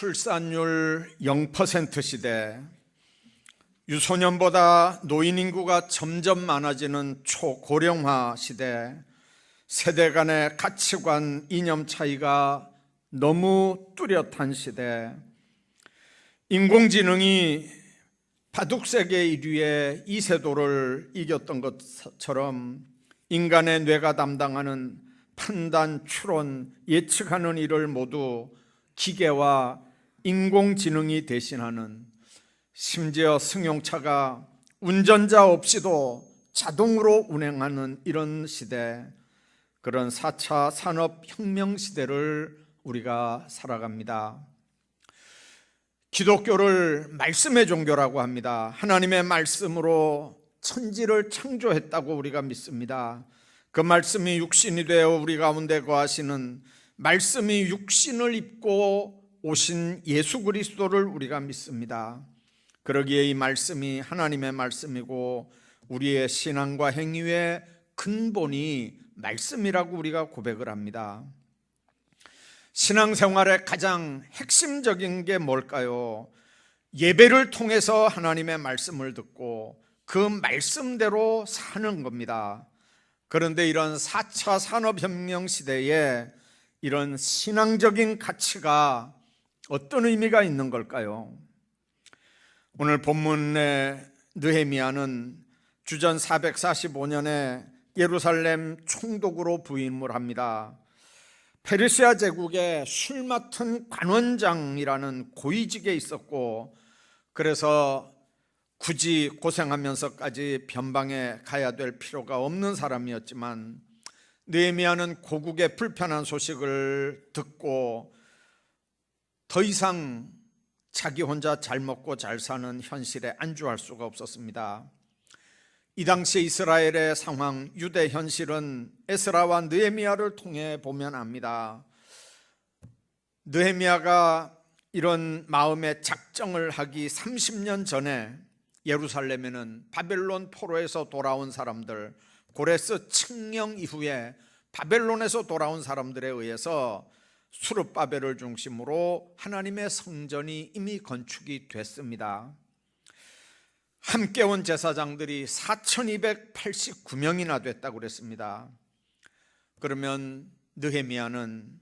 출산율 0% 시대, 유소년보다 노인 인구가 점점 많아지는 초고령화 시대, 세대 간의 가치관, 이념 차이가 너무 뚜렷한 시대, 인공지능이 바둑세계 1위의 이세도를 이겼던 것처럼 인간의 뇌가 담당하는 판단, 추론, 예측하는 일을 모두 기계와 인공지능이 대신하는 심지어 승용차가 운전자 없이도 자동으로 운행하는 이런 시대, 그런 4차 산업혁명 시대를 우리가 살아갑니다. 기독교를 말씀의 종교라고 합니다. 하나님의 말씀으로 천지를 창조했다고 우리가 믿습니다. 그 말씀이 육신이 되어 우리 가운데 거하시는 말씀이 육신을 입고 오신 예수 그리스도를 우리가 믿습니다. 그러기에 이 말씀이 하나님의 말씀이고 우리의 신앙과 행위의 근본이 말씀이라고 우리가 고백을 합니다. 신앙생활의 가장 핵심적인 게 뭘까요? 예배를 통해서 하나님의 말씀을 듣고 그 말씀대로 사는 겁니다. 그런데 이런 4차 산업혁명 시대에 이런 신앙적인 가치가 어떤 의미가 있는 걸까요? 오늘 본문의 느헤미야는 주전 445년에 예루살렘 총독으로 부임을 합니다. 페르시아 제국의 술 맡은 관원장이라는 고위직에 있었고 그래서 굳이 고생하면서까지 변방에 가야 될 필요가 없는 사람이었지만 느헤미야는 고국의 불편한 소식을 듣고 더 이상 자기 혼자 잘 먹고 잘 사는 현실에 안주할 수가 없었습니다. 이 당시 이스라엘의 상황, 유대 현실은 에스라와 느헤미야를 통해 보면 압니다. 느헤미야가 이런 마음의 작정을 하기 30년 전에 예루살렘에는 바벨론 포로에서 돌아온 사람들, 고레스 칙령 이후에 바벨론에서 돌아온 사람들에 의해서 수르바벨을 중심으로 하나님의 성전이 이미 건축이 됐습니다. 함께 온 제사장들이 4,289명이나 됐다고 그랬습니다. 그러면 느헤미야는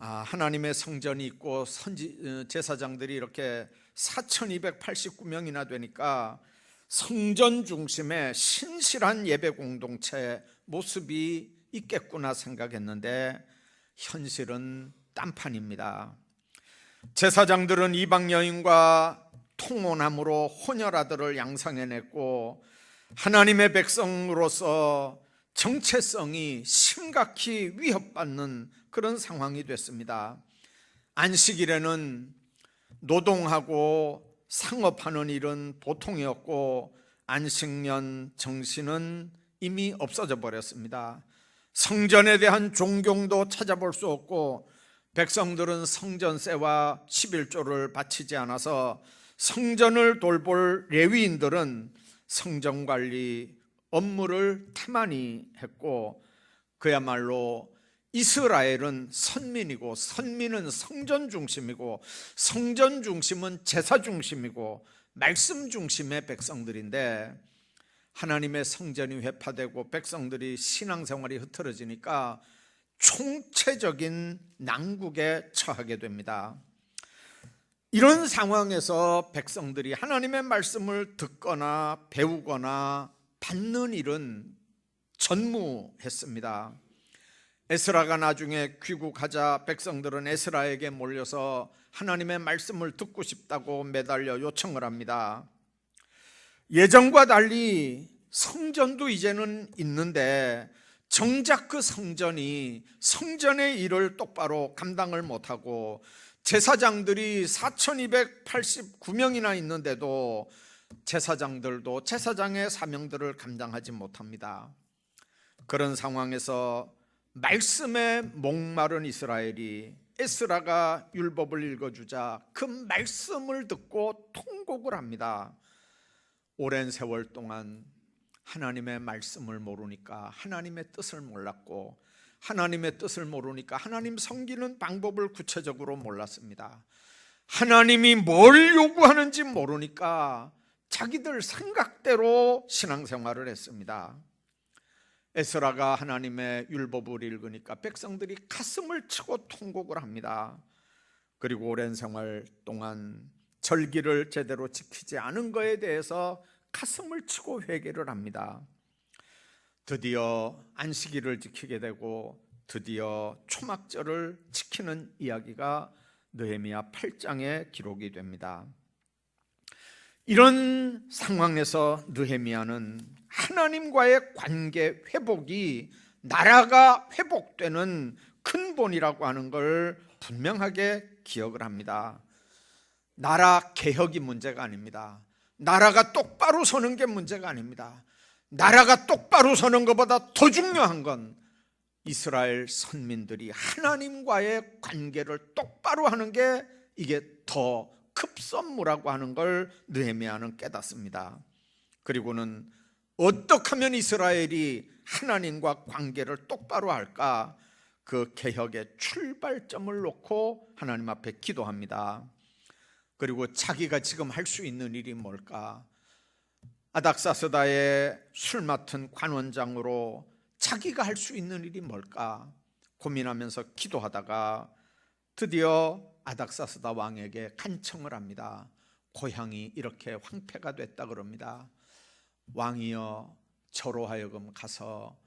아, 하나님의 성전이 있고 선지, 어, 제사장들이 이렇게 4,289명이나 되니까 성전 중심의 신실한 예배 공동체 모습이 있겠구나 생각했는데 현실은 딴판입니다. 제사장들은 이방 여인과 통혼함으로 혼혈아들을 양상해냈고 하나님의 백성으로서 정체성이 심각히 위협받는 그런 상황이 됐습니다. 안식일에는 노동하고 상업하는 일은 보통이었고 안식년 정신은 이미 없어져 버렸습니다. 성전에 대한 존경도 찾아볼 수 없고 백성들은 성전세와 11조를 바치지 않아서 성전을 돌볼 레위인들은 성전 관리 업무를 태만히 했고 그야말로 이스라엘은 선민이고 선민은 성전 중심이고 성전 중심은 제사 중심이고 말씀 중심의 백성들인데 하나님의 성전이 회파되고 백성들이 신앙생활이 흐트러지니까 총체적인 난국에 처하게 됩니다. 이런 상황에서 백성들이 하나님의 말씀을 듣거나 배우거나 받는 일은 전무했습니다. 에스라가 나중에 귀국하자 백성들은 에스라에게 몰려서 하나님의 말씀을 듣고 싶다고 매달려 요청을 합니다. 예전과 달리 성전도 이제는 있는데 정작 그 성전이 성전의 일을 똑바로 감당을 못하고 제사장들이 4,289명이나 있는데도 제사장들도 제사장의 사명들을 감당하지 못합니다. 그런 상황에서 말씀에 목마른 이스라엘이 에스라가 율법을 읽어주자 그 말씀을 듣고 통곡을 합니다. 오랜 세월 동안 하나님의 말씀을 모르니까 하나님의 뜻을 몰랐고 하나님의 뜻을 모르니까 하나님 섬기는 방법을 구체적으로 몰랐습니다. 하나님이 뭘 요구하는지 모르니까 자기들 생각대로 신앙생활을 했습니다. 에스라가 하나님의 율법을 읽으니까 백성들이 가슴을 치고 통곡을 합니다. 그리고 오랜 생활 동안 절기를 제대로 지키지 않은 것에 대해서 가슴을 치고 회개를 합니다. 드디어 안식일을 지키게 되고 드디어 초막절을 지키는 이야기가 느헤미야 8장에 기록이 됩니다. 이런 상황에서 느헤미야는 하나님과의 관계 회복이 나라가 회복되는 근본이라고 하는 걸 분명하게 기억을 합니다. 나라 개혁이 문제가 아닙니다. 나라가 똑바로 서는 게 문제가 아닙니다. 나라가 똑바로 서는 것보다 더 중요한 건 이스라엘 선민들이 하나님과의 관계를 똑바로 하는 게 이게 더 급선무라고 하는 걸 느헤미야는 깨닫습니다. 그리고는 어떻게 하면 이스라엘이 하나님과 관계를 똑바로 할까? 그 개혁의 출발점을 놓고 하나님 앞에 기도합니다. 그리고 자기가 지금 할 수 있는 일이 뭘까? 아닥사스다의 술 맡은 관원장으로 자기가 할 수 있는 일이 뭘까? 고민하면서 기도하다가 드디어 아닥사스다 왕에게 간청을 합니다. 고향이 이렇게 황폐가 됐다 그럽니다. 왕이여 저로 하여금 가서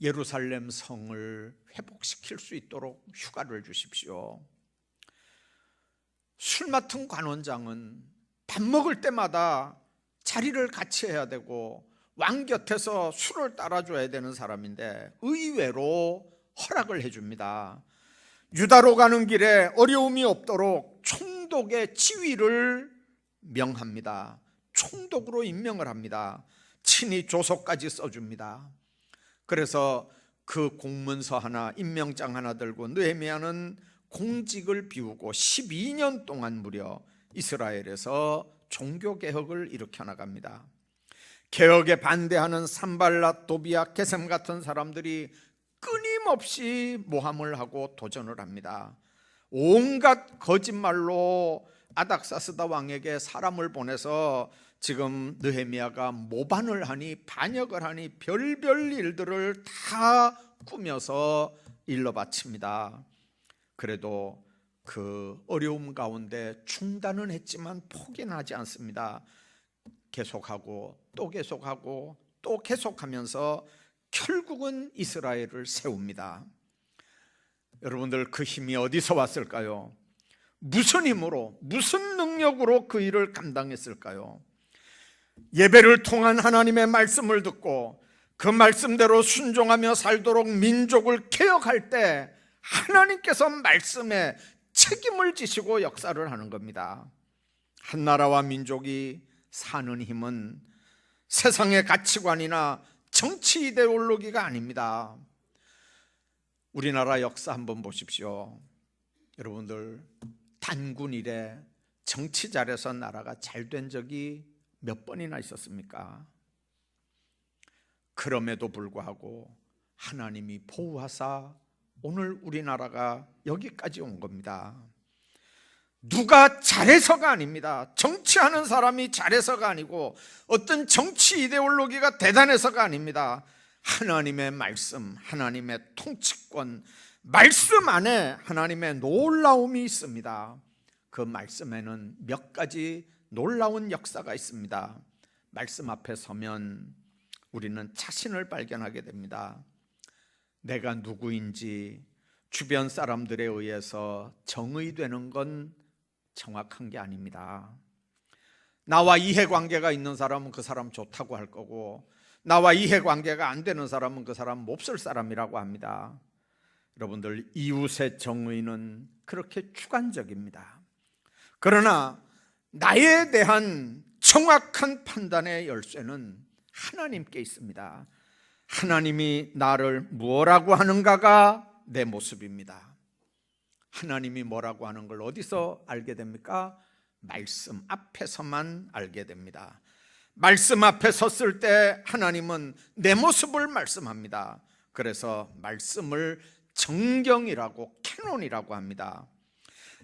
예루살렘 성을 회복시킬 수 있도록 휴가를 주십시오. 술 맡은 관원장은 밥 먹을 때마다 자리를 같이 해야 되고 왕 곁에서 술을 따라줘야 되는 사람인데 의외로 허락을 해줍니다. 유다로 가는 길에 어려움이 없도록 총독의 지위를 명합니다. 총독으로 임명을 합니다. 친히 조서까지 써줍니다. 그래서 그 공문서 하나, 임명장 하나 들고 느헤미야는 공직을 비우고 12년 동안 무려 이스라엘에서 종교 개혁을 일으켜 나갑니다. 개혁에 반대하는 산발라, 도비아, 게셈 같은 사람들이 끊임없이 모함을 하고 도전을 합니다. 온갖 거짓말로 아닥사스다 왕에게 사람을 보내서 지금 느헤미야가 모반을 하니 반역을 하니 별별 일들을 다 꾸며서 일러 바칩니다. 그래도 그 어려움 가운데 중단은 했지만 포기는 하지 않습니다. 계속하고 또 계속하고 또 계속하면서 결국은 이스라엘을 세웁니다. 여러분들 그 힘이 어디서 왔을까요? 무슨 힘으로, 무슨 능력으로 그 일을 감당했을까요? 예배를 통한 하나님의 말씀을 듣고 그 말씀대로 순종하며 살도록 민족을 개혁할 때 하나님께서 말씀에 책임을 지시고 역사를 하는 겁니다. 한 나라와 민족이 사는 힘은 세상의 가치관이나 정치 이데올로기가 아닙니다. 우리나라 역사 한번 보십시오. 여러분들 단군 이래 정치 잘해서 나라가 잘 된 적이 몇 번이나 있었습니까? 그럼에도 불구하고 하나님이 보호하사 오늘 우리나라가 여기까지 온 겁니다. 누가 잘해서가 아닙니다. 정치하는 사람이 잘해서가 아니고 어떤 정치 이데올로기가 대단해서가 아닙니다. 하나님의 말씀, 하나님의 통치권, 말씀 안에 하나님의 놀라움이 있습니다. 그 말씀에는 몇 가지 놀라운 역사가 있습니다. 말씀 앞에 서면 우리는 자신을 발견하게 됩니다. 내가 누구인지 주변 사람들에 의해서 정의되는 건 정확한 게 아닙니다. 나와 이해관계가 있는 사람은 그 사람 좋다고 할 거고 나와 이해관계가 안 되는 사람은 그 사람 몹쓸 사람이라고 합니다. 여러분들 이웃의 정의는 그렇게 주관적입니다. 그러나 나에 대한 정확한 판단의 열쇠는 하나님께 있습니다. 하나님이 나를 뭐라고 하는가가 내 모습입니다. 하나님이 뭐라고 하는 걸 어디서 알게 됩니까? 말씀 앞에서만 알게 됩니다. 말씀 앞에 섰을 때 하나님은 내 모습을 말씀합니다. 그래서 말씀을 정경이라고 캐논이라고 합니다.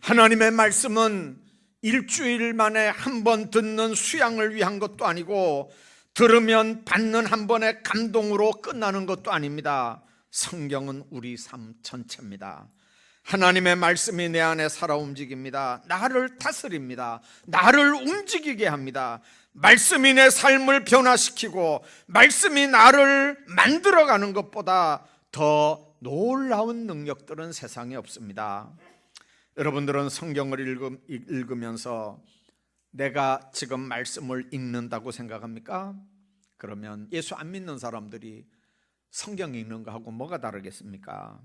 하나님의 말씀은 일주일 만에 한 번 듣는 수양을 위한 것도 아니고 들으면 받는 한 번의 감동으로 끝나는 것도 아닙니다. 성경은 우리 삶 전체입니다. 하나님의 말씀이 내 안에 살아 움직입니다. 나를 다스립니다. 나를 움직이게 합니다. 말씀이 내 삶을 변화시키고 말씀이 나를 만들어가는 것보다 더 놀라운 능력들은 세상에 없습니다. 여러분들은 성경을 읽으면서 내가 지금 말씀을 읽는다고 생각합니까? 그러면 예수 안 믿는 사람들이 성경 읽는 거하고 뭐가 다르겠습니까?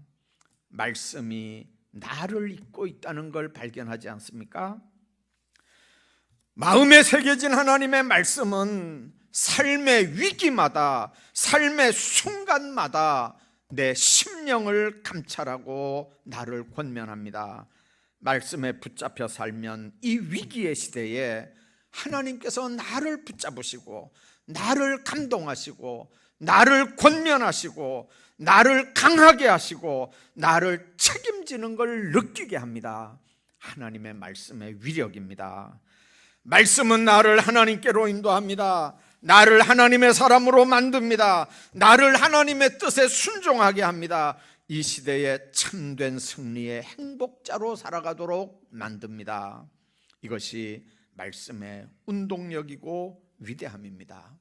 말씀이 나를 읽고 있다는 걸 발견하지 않습니까? 마음에 새겨진 하나님의 말씀은 삶의 위기마다, 삶의 순간마다 내 심령을 감찰하고 나를 권면합니다. 말씀에 붙잡혀 살면 이 위기의 시대에 하나님께서 나를 붙잡으시고, 나를 감동하시고, 나를 권면하시고, 나를 강하게 하시고, 나를 책임지는 걸 느끼게 합니다. 하나님의 말씀의 위력입니다. 말씀은 나를 하나님께로 인도합니다. 나를 하나님의 사람으로 만듭니다. 나를 하나님의 뜻에 순종하게 합니다. 이 시대의 참된 승리의 행복자로 살아가도록 만듭니다. 이것이 말씀의 운동력이고 위대함입니다.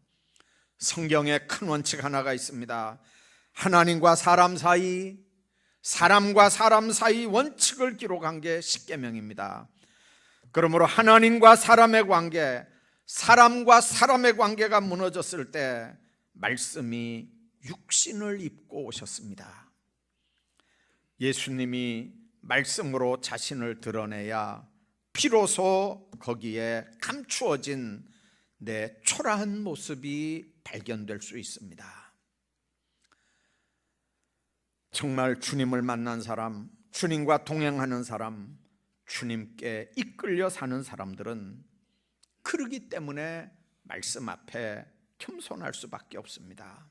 성경에 큰 원칙 하나가 있습니다. 하나님과 사람 사이, 사람과 사람 사이 원칙을 기록한 게 십계명입니다. 그러므로 하나님과 사람의 관계, 사람과 사람의 관계가 무너졌을 때 말씀이 육신을 입고 오셨습니다. 예수님이 말씀으로 자신을 드러내야 비로소 거기에 감추어진 내 초라한 모습이 발견될 수 있습니다. 정말 주님을 만난 사람, 주님과 동행하는 사람, 주님께 이끌려 사는 사람들은 그러기 때문에 말씀 앞에 겸손할 수밖에 없습니다.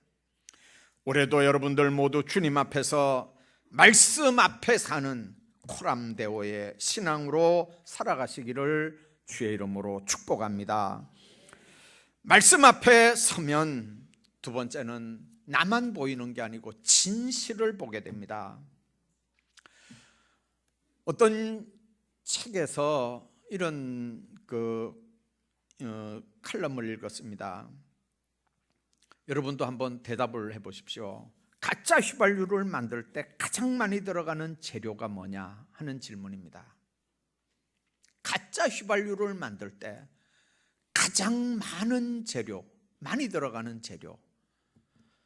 올해도 여러분들 모두 주님 앞에서 말씀 앞에 사는 코람데오의 신앙으로 살아가시기를 주의 이름으로 축복합니다. 말씀 앞에 서면 두 번째는 나만 보이는 게 아니고 진실을 보게 됩니다. 어떤 책에서 이런 그 어, 칼럼을 읽었습니다. 여러분도 한번 대답을 해보십시오. 가짜 휘발유를 만들 때 가장 많이 들어가는 재료가 뭐냐 하는 질문입니다. 가짜 휘발유를 만들 때 가장 많은 재료, 많이 들어가는 재료.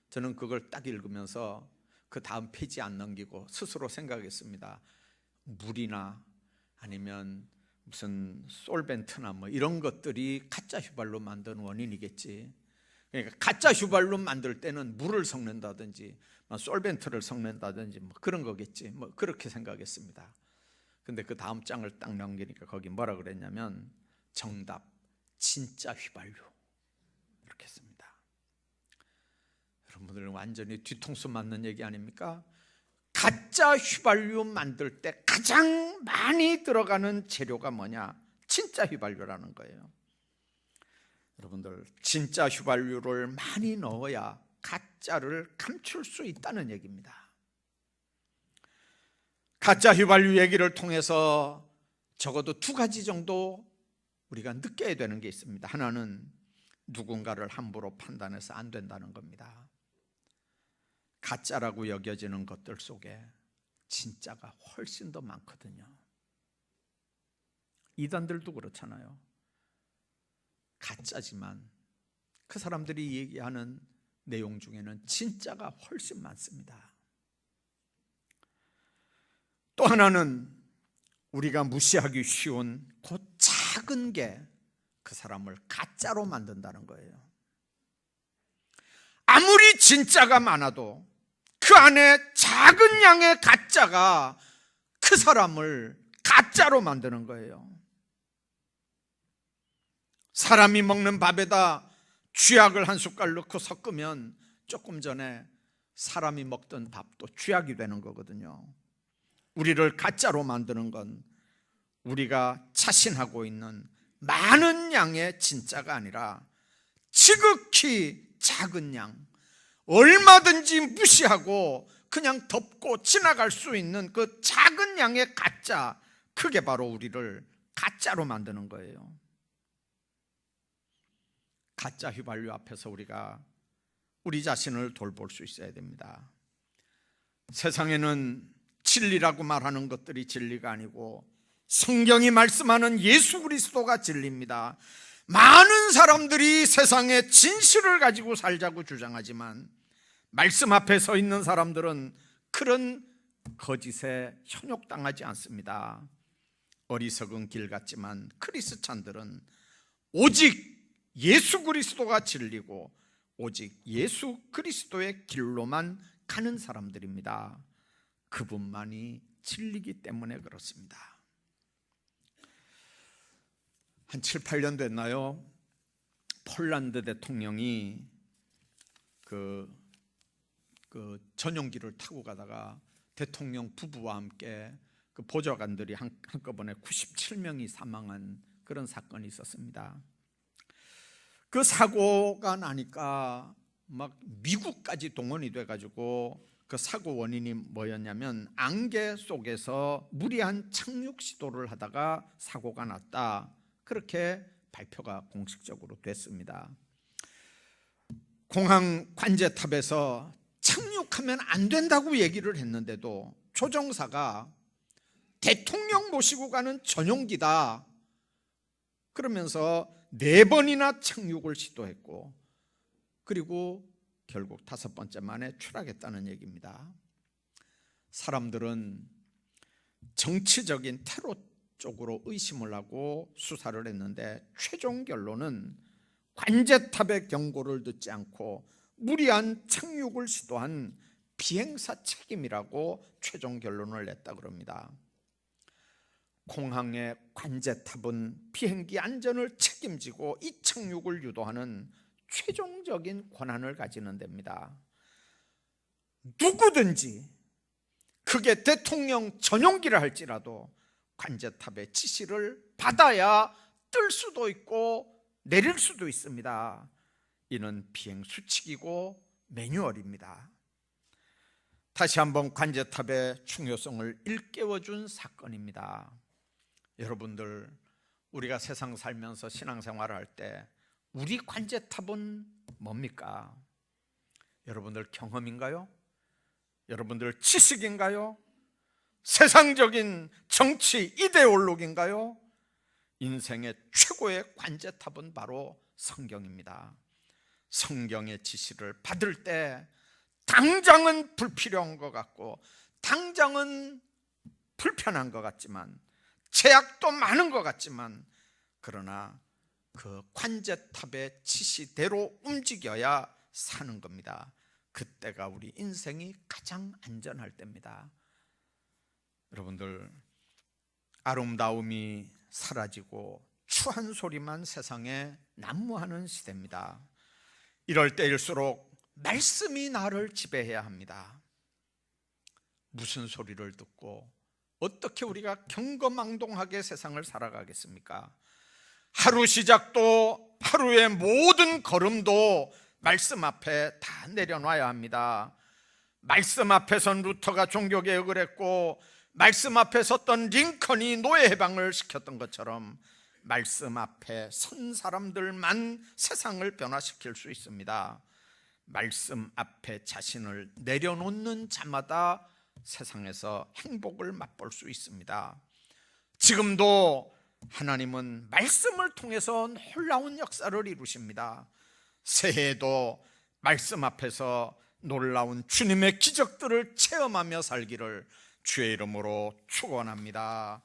저는 그걸 딱 읽으면서 그 다음 페이지 안 넘기고 스스로 생각했습니다. 물이나 아니면 무슨 솔벤트나 뭐 이런 것들이 가짜 휘발유 만든 원인이겠지. 그러니까 가짜 휘발유 만들 때는 물을 섞는다든지 뭐 솔벤트를 섞는다든지 뭐 그런 거겠지. 뭐 그렇게 생각했습니다. 근데 그 다음 장을 딱 넘기니까 거기 뭐라 그랬냐면 정답 진짜 휘발유 이렇게 했습니다. 여러분들 완전히 뒤통수 맞는 얘기 아닙니까? 가짜 휘발유 만들 때 가장 많이 들어가는 재료가 뭐냐? 진짜 휘발유라는 거예요. 여러분들 진짜 휘발유를 많이 넣어야 가짜를 감출 수 있다는 얘기입니다. 가짜 휘발유 얘기를 통해서 적어도 두 가지 정도 우리가 느껴야 되는 게 있습니다. 하나는 누군가를 함부로 판단해서 안 된다는 겁니다. 가짜라고 여겨지는 것들 속에 진짜가 훨씬 더 많거든요. 이단들도 그렇잖아요. 가짜지만 그 사람들이 얘기하는 내용 중에는 진짜가 훨씬 많습니다. 또 하나는 우리가 무시하기 쉬운 그 작은 게 그 사람을 가짜로 만든다는 거예요. 아무리 진짜가 많아도 그 안에 작은 양의 가짜가 그 사람을 가짜로 만드는 거예요. 사람이 먹는 밥에다 쥐약을 한 숟갈 넣고 섞으면 조금 전에 사람이 먹던 밥도 쥐약이 되는 거거든요. 우리를 가짜로 만드는 건 우리가 자신하고 있는 많은 양의 진짜가 아니라 지극히 작은 양, 얼마든지 무시하고 그냥 덮고 지나갈 수 있는 그 작은 양의 가짜, 그게 바로 우리를 가짜로 만드는 거예요. 가짜 휘발유 앞에서 우리가 우리 자신을 돌볼 수 있어야 됩니다. 세상에는 진리라고 말하는 것들이 진리가 아니고 성경이 말씀하는 예수 그리스도가 진리입니다. 많은 사람들이 세상에 진실을 가지고 살자고 주장하지만 말씀 앞에 서 있는 사람들은 그런 거짓에 현혹당하지 않습니다. 어리석은 길 같지만 크리스찬들은 오직 예수 그리스도가 진리고 오직 예수 그리스도의 길로만 가는 사람들입니다. 그분만이 진리기 때문에 그렇습니다. 한 7, 8년 됐나요? 폴란드 대통령이 그, 그 전용기를 타고 가다가 대통령 부부와 함께 그 보좌관들이 한, 한꺼번에 97명이 사망한 그런 사건이 있었습니다. 그 사고가 나니까 막 미국까지 동원이 돼가지고 그 사고 원인이 뭐였냐면 안개 속에서 무리한 착륙 시도를 하다가 사고가 났다. 그렇게 발표가 공식적으로 됐습니다. 공항 관제탑에서 착륙하면 안 된다고 얘기를 했는데도 조종사가 대통령 모시고 가는 전용기다. 그러면서 네 번이나 착륙을 시도했고 그리고 결국 다섯 번째 만에 추락했다는 얘기입니다. 사람들은 정치적인 테러 쪽으로 의심을 하고 수사를 했는데 최종 결론은 관제탑의 경고를 듣지 않고 무리한 착륙을 시도한 비행사 책임이라고 최종 결론을 냈다 그럽니다. 공항의 관제탑은 비행기 안전을 책임지고 이 착륙을 유도하는 최종적인 권한을 가지는 데입니다. 누구든지 그게 대통령 전용기를 할지라도 관제탑의 지시를 받아야 뜰 수도 있고 내릴 수도 있습니다. 이는 비행 수칙이고 매뉴얼입니다. 다시 한번 관제탑의 중요성을 일깨워 준 사건입니다. 여러분들 우리가 세상 살면서 신앙생활을 할 때 우리 관제탑은 뭡니까? 여러분들 경험인가요? 여러분들 지식인가요? 세상적인 정치 이데올로기인가요? 인생의 최고의 관제탑은 바로 성경입니다. 성경의 지시를 받을 때 당장은 불필요한 것 같고 당장은 불편한 것 같지만 제약도 많은 것 같지만 그러나 그 관제탑의 지시대로 움직여야 사는 겁니다. 그때가 우리 인생이 가장 안전할 때입니다. 여러분들 아름다움이 사라지고 추한 소리만 세상에 난무하는 시대입니다. 이럴 때일수록 말씀이 나를 지배해야 합니다. 무슨 소리를 듣고 어떻게 우리가 경거망동하게 세상을 살아가겠습니까? 하루 시작도 하루의 모든 걸음도 말씀 앞에 다 내려놔야 합니다. 말씀 앞에선 루터가 종교 개혁을 했고 말씀 앞에 섰던 링컨이 노예 해방을 시켰던 것처럼 말씀 앞에 선 사람들만 세상을 변화시킬 수 있습니다. 말씀 앞에 자신을 내려놓는 자마다 세상에서 행복을 맛볼 수 있습니다. 지금도 하나님은 말씀을 통해서 놀라운 역사를 이루십니다. 새해에도 말씀 앞에서 놀라운 주님의 기적들을 체험하며 살기를 주의 이름으로 축원합니다.